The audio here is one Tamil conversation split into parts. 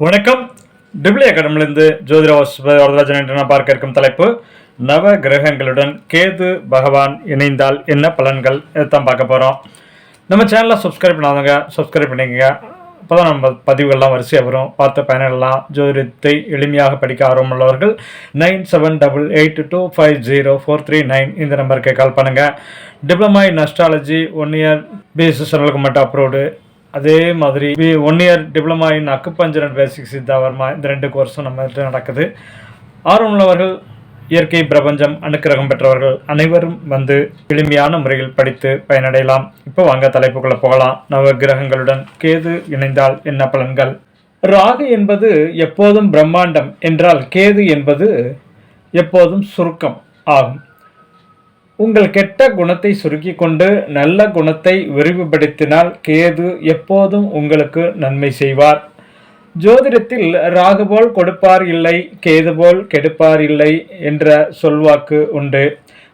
வணக்கம். டிபிளி அகாடமிலிருந்து ஜோதிராஜ் வரதராஜன் என்று நான் பார்க்க இருக்கும் தலைப்பு நவ கிரகங்களுடன் கேது பகவான் இணைந்தால் என்ன பலன்கள் இதைத்தான் பார்க்க போகிறோம் நம்ம சேனலை சப்ஸ்கிரைப் பண்ணாதவங்க சப்ஸ்கிரைப் பண்ணிக்கங்க. அப்போ தான் நம்ம பதிவுகள்லாம் வரிசையாக வரும். பார்த்து பயனிடலாம் ஜோதிடத்தை எளிமையாக படிக்க ஆர்வமுள்ளவர்கள் nine seven double eight two five zero four three nine இந்த நம்பருக்கு கால் பண்ணுங்கள் diploma in astrology one year BSc மட்டும் அப்ரூவ்டு அதே மாதிரி one year diploma in acupuncture and basic Siddha Varma இந்த ரெண்டு கோர்ஸும் நம்ம நடக்குது. நடக்குது ஆர்வமுள்ளவர்கள் இயற்கை பிரபஞ்சம் அனுக்கிரகம் பெற்றவர்கள் அனைவரும் வந்து எளிமையான முறையில் படித்து பயனடையலாம். இப்போ வாங்க தலைப்புக்குள்ள போகலாம். நவ கிரகங்களுடன் கேது இணைந்தால் என்ன பலன்கள்? ராகு என்பது எப்போதும் பிரம்மாண்டம் என்றால் கேது என்பது எப்போதும் சுருக்கம் ஆகும். உங்கள் கெட்ட குணத்தை சுருக்கி கொண்டு நல்ல குணத்தை விரிவுபடுத்தினால் கேது எப்போதும் உங்களுக்கு நன்மை செய்வார். ஜோதிடத்தில் ராகு போல் கொடுப்பார் இல்லை கேது போல் கெடுப்பார் இல்லை என்ற சொல்வாக்கு உண்டு.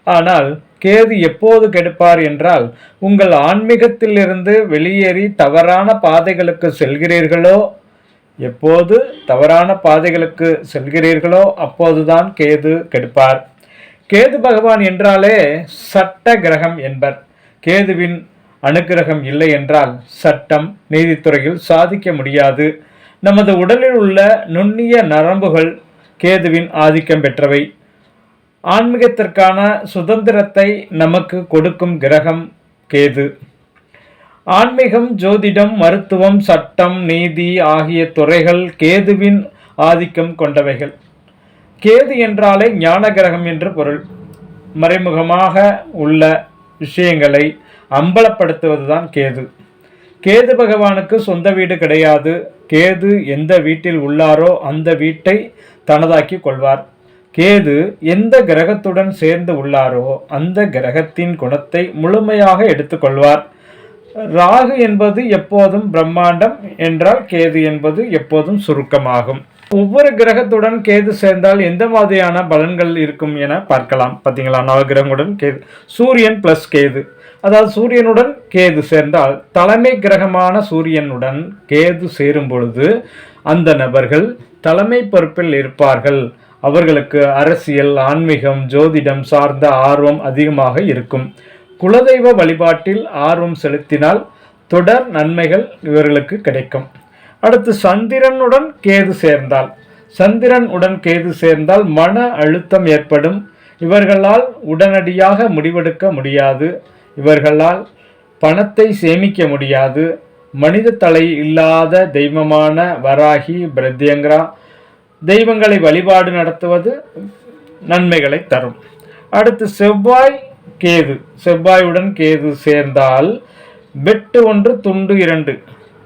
ஆனால் கேது எப்போது கெடுப்பார் என்றால் உங்கள் ஆன்மீகத்திலிருந்து வெளியேறி தவறான பாதைகளுக்கு செல்கிறீர்களோ எப்போது தவறான பாதைகளுக்கு செல்கிறீர்களோ அப்போதுதான் கேது கெடுப்பார். கேது பகவான் என்றாலே சட்ட கிரகம் என்பர். கேதுவின் அனுகிரகம் இல்லை என்றால் சட்டம் நீதித்துறையில் சாதிக்க முடியாது. நமது உடலில் உள்ள நுண்ணிய நரம்புகள் கேதுவின் ஆதிக்கம் பெற்றவை. ஆன்மீகத்திற்கான சுதந்திரத்தை நமக்கு கொடுக்கும் கிரகம் கேது. ஆன்மீகம் ஜோதிடம் மருத்துவம் சட்டம் நீதி ஆகிய துறைகள் கேதுவின் ஆதிக்கம் கொண்டவைகள். கேது என்றாலே ஞான கிரகம் என்று பொருள். மறைமுகமாக உள்ள விஷயங்களை அம்பலப்படுத்துவதுதான் கேது. கேது பகவானுக்கு சொந்த வீடு கிடையாது. கேது எந்த வீட்டில் உள்ளாரோ அந்த வீட்டை தனதாக்கி கொள்வார். கேது எந்த கிரகத்துடன் சேர்ந்து உள்ளாரோ அந்த கிரகத்தின் குணத்தை முழுமையாக எடுத்துக்கொள்வார் ராகு என்பது எப்போதும் பிரம்மாண்டம் என்றால் கேது என்பது எப்போதும் சுருக்கமாகும். ஒவ்வொரு கிரகத்துடன் கேது சேர்ந்தால் எந்த மாதிரியான பலன்கள் இருக்கும் என பார்க்கலாம். பார்த்தீங்களா? நவகிரகங்களுடன் கேது சூரியன் பிளஸ் கேது. அதாவது சூரியனுடன் கேது சேர்ந்தால் தலைமை கிரகமான சூரியனுடன் கேது சேரும் பொழுது அந்த நபர்கள் தலைமை பொறுப்பில் இருப்பார்கள். அவர்களுக்கு அரசியல் ஆன்மீகம் ஜோதிடம் சார்ந்த ஆர்வம் அதிகமாக இருக்கும். குலதெய்வ வழிபாட்டில் ஆர்வம் செலுத்தினால் தொடர் நன்மைகள் இவர்களுக்கு கிடைக்கும். அடுத்து சந்திரனுடன் கேது சேர்ந்தால். சந்திரன் உடன் கேது சேர்ந்தால் மன அழுத்தம் ஏற்படும். இவர்களால் உடனடியாக முடிவெடுக்க முடியாது. இவர்களால் பணத்தை சேமிக்க முடியாது. மனித தலை இல்லாத தெய்வமான வராகி பிரத்யங்கரா தெய்வங்களை வழிபாடு நடத்துவது நன்மைகளை தரும். அடுத்து செவ்வாய் கேது. செவ்வாயுடன் கேது சேர்ந்தால் வெட்டு ஒன்று துண்டு இரண்டு.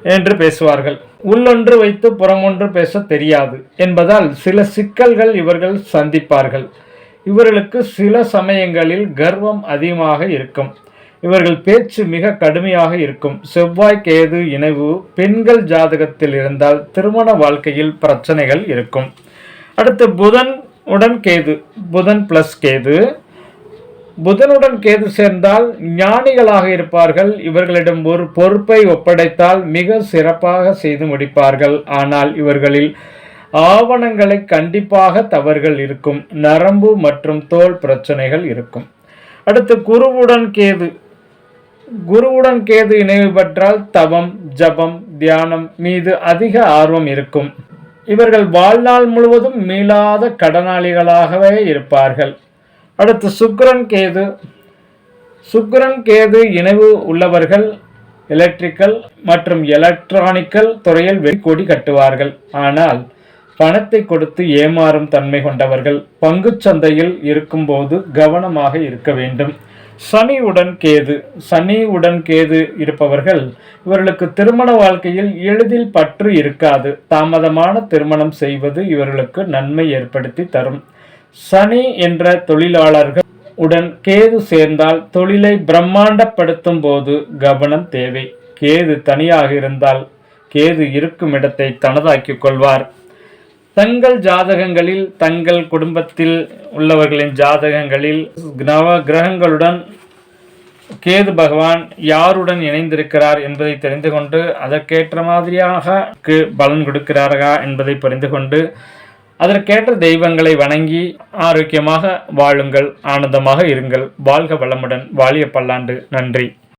என்று பேசுவார்கள். உள்ளொன்று வைத்து புறமொன்று பேச தெரியாது என்பதால் சில சிக்கல்கள் இவர்கள் சந்திப்பார்கள். இவர்களுக்கு சில சமயங்களில் கர்வம் அதிகமாக இருக்கும். இவர்கள் பேச்சு மிக கடுமையாக இருக்கும். செவ்வாய் கேது இணைவு பெண்கள் ஜாதகத்தில் இருந்தால் திருமண வாழ்க்கையில் பிரச்சனைகள் இருக்கும். அடுத்து புதன் உடன் கேது. புதன் பிளஸ் கேது. புதனுடன் கேது சேர்ந்தால் ஞானிகளாக இருப்பார்கள். இவர்களிடம் ஒரு பொறுப்பை ஒப்படைத்தால் மிக சிறப்பாக செய்து முடிப்பார்கள். ஆனால் இவர்களில் ஆவணங்களை கண்டிப்பாக தவறுகள் இருக்கும். நரம்பு மற்றும் தோல் பிரச்சனைகள் இருக்கும். அடுத்து குருவுடன் கேது. குருவுடன் கேது இணைவு பெற்றால் தவம் ஜபம் தியானம் மீது அதிக ஆர்வம் இருக்கும். இவர்கள் வாழ்நாள் முழுவதும் மீளாத கடனாளிகளாகவே இருப்பார்கள். அடுத்து சுக்கிரன் கேது. சுக்ரன் கேது இணைவு உள்ளவர்கள் எலக்ட்ரிக்கல் மற்றும் எலக்ட்ரானிக்கல் துறையில் வெறிக்கொடி கட்டுவார்கள். ஆனால் பணத்தை கொடுத்து ஏமாறும் தன்மை கொண்டவர்கள் பங்குச் சந்தையில் இருக்கும்போது கவனமாக இருக்க வேண்டும். சனி உடன் கேது. சனி உடன் கேது இருப்பவர்கள் இவர்களுக்கு திருமண வாழ்க்கையில் எளிதில் பற்று இருக்காது. தாமதமான திருமணம் செய்வது இவர்களுக்கு நன்மை ஏற்படுத்தி தரும். சனி என்ற தொழிலாளர்கள் உடன் கேது சேர்ந்தால் தொழிலை பிரம்மாண்டப்படுத்தும் போது கவனம் தேவை. கேது தனியாக இருந்தால் கேது இருக்கும் இடத்தை தனதாக்கிக் கொள்வார். தங்கள் ஜாதகங்களில் தங்கள் குடும்பத்தில் உள்ளவர்களின் ஜாதகங்களில் நவ கிரகங்களுடன் கேது பகவான் யாருடன் இணைந்திருக்கிறார் என்பதை தெரிந்து கொண்டு அதற்கேற்ற மாதிரியாக பலன் கொடுக்கிறார்களா என்பதை புரிந்து கொண்டு அதற்கேற்ற தெய்வங்களை வணங்கி ஆரோக்கியமாக வாழுங்கள் ஆனந்தமாக இருங்கள். வாழ்க வளமுடன். வாழிய பல்லாண்டு நன்றி.